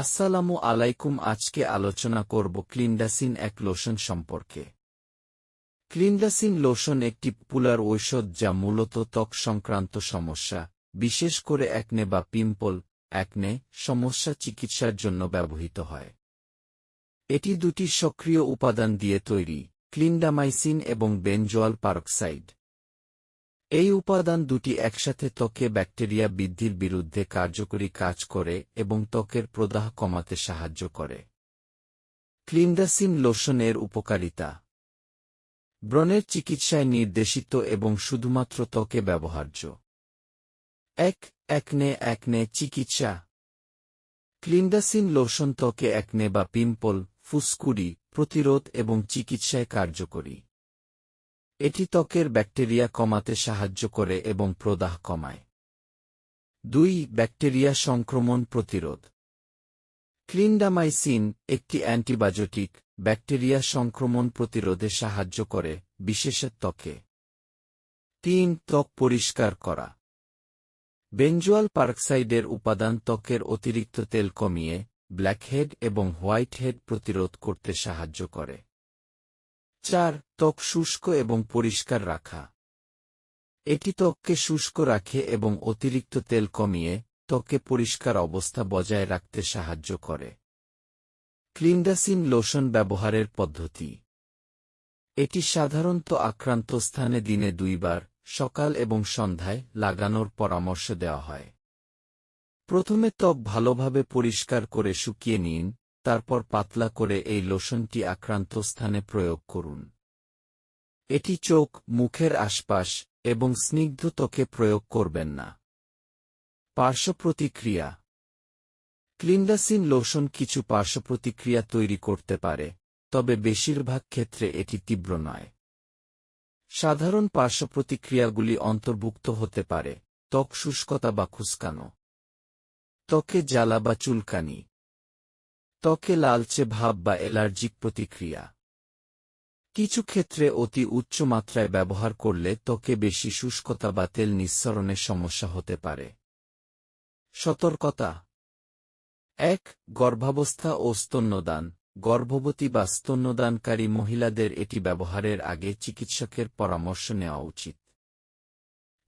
আসসালামু আলাইকুম, আজকে আলোচনা করব ক্লিন্ডাসিন এক লোশন সম্পর্কে। ক্লিন্ডাসিন লোশন একটি পুলার ঔষধ যা মূলত ত্বক সংক্রান্ত সমস্যা, বিশেষ করে একনে বা পিম্পল, একনে সমস্যা চিকিৎসার জন্য ব্যবহৃত হয়। এটি দুটি সক্রিয় উপাদান দিয়ে তৈরি, ক্লিন্ডামাইসিন এবং বেনজোয়াল পারক্সাইড। এই উপাদান দুটি একসাথে ত্বকে ব্যাকটেরিয়া বৃদ্ধির বিরুদ্ধে কার্যকরী কাজ করে এবং ত্বকের প্রদাহ কমাতে সাহায্য করে। ক্লিন্ডাসিন লোশনের উপকারিতা। ব্রণের চিকিৎসায় নির্দেশিত এবং শুধুমাত্র ত্বকে ব্যবহার্য। এক, একনে একনে চিকিৎসা। ক্লিন্ডাসিন লোশন ত্বকে একনে বা পিম্পল, ফুসকুড়ি, প্রতিরোধ এবং চিকিৎসায় কার্যকরী। এটি ত্বকের ব্যাকটেরিয়া কমাতে সাহায্য করে এবং প্রদাহ কমায়। দুই, ব্যাকটেরিয়া সংক্রমণ প্রতিরোধ। ক্লিন্ডামাইসিন, একটি অ্যান্টিবায়োটিক, ব্যাকটেরিয়া সংক্রমণ প্রতিরোধে সাহায্য করে বিশেষের ত্বকে। তিন, ত্বক পরিষ্কার করা। বেঞ্জুয়াল পার্কসাইডের উপাদান ত্বকের অতিরিক্ত তেল কমিয়ে, ব্ল্যাকহেড এবং হোয়াইট হেড প্রতিরোধ করতে সাহায্য করে। চার ত্বক শুষ্ক এবং পরিষ্কার রাখা। এটি ত্বককে শুষ্ক রাখে এবং অতিরিক্ত তেল কমিয়ে ত্বকে পরিষ্কার অবস্থা বজায় রাখতে সাহায্য করে। ক্লিন্ডাসিন লোশন ব্যবহারের পদ্ধতি। এটি সাধারণত আক্রান্ত স্থানে দিনে দুইবার, সকাল এবং সন্ধ্যায় লাগানোর পরামর্শ দেওয়া হয়। প্রথমে ত্বক ভালোভাবে পরিষ্কার করে শুকিয়ে নিন তারপর পাতলা করে এই লোশনটি আক্রান্ত স্থানে প্রয়োগ করুন। এটি চোখ, মুখের আশপাশ এবং স্নিগ্ধ ত্বকে প্রয়োগ করবেন না। পার্শ্ব প্রতিক্রিয়া। ক্লিন্ডাসিন লোশন কিছু পার্শ্ব প্রতিক্রিয়া তৈরি করতে পারে, তবে বেশিরভাগ ক্ষেত্রে এটি তীব্র নয়। সাধারণ পার্শ্ব প্রতিক্রিয়াগুলি অন্তর্ভুক্ত হতে পারে, ত্বক শুষ্কতা বা খুস্কানো। ত্বকে জ্বালা বা চুলকানি। ত্বকে লালচে ভাব বা অ্যালার্জিক প্রতিক্রিয়া। কিছু ক্ষেত্রে অতি উচ্চ মাত্রায় ব্যবহার করলে ত্বকে বেশি শুষ্কতা বা তেল নিঃসরণের সমস্যা হতে পারে। সতর্কতা। এক, গর্ভাবস্থা ও স্তন্যদান। গর্ভবতী বা স্তন্যদানকারী মহিলাদের এটি ব্যবহারের আগে চিকিৎসকের পরামর্শ নেওয়া উচিত।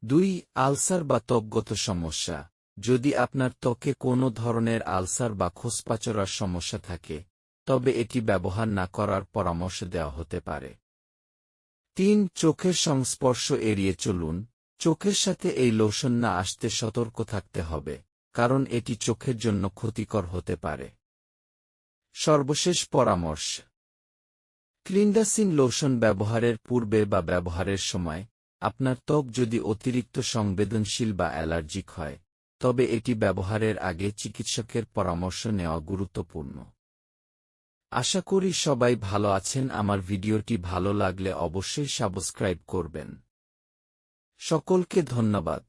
দুই, আলসার বা ত্বকগত সমস্যা। যদি আপনার ত্বকে কোনো ধরনের আলসার বা খোসপাচরার সমস্যা থাকে, তবে এটি ব্যবহার না করার পরামর্শ দেওয়া হতে পারে। তিন, চোখের সংস্পর্শ এড়িয়ে চলুন। চোখের সাথে এই লোশন না আসতে সতর্ক থাকতে হবে, কারণ এটি চোখের জন্য ক্ষতিকর হতে পারে। সর্বশেষ পরামর্শ। ক্লিন্ডাসিন লোশন ব্যবহারের পূর্বে বা ব্যবহারের সময় আপনার ত্বক যদি অতিরিক্ত সংবেদনশীল বা অ্যালার্জিক হয় তবে এটি ব্যবহারের আগে চিকিৎসকের পরামর্শ নেওয়া গুরুত্বপূর্ণ। আশা করি সবাই ভালো আছেন, আমার ভিডিওটি ভালো লাগলে অবশ্যই সাবস্ক্রাইব করবেন। সকলকে ধন্যবাদ।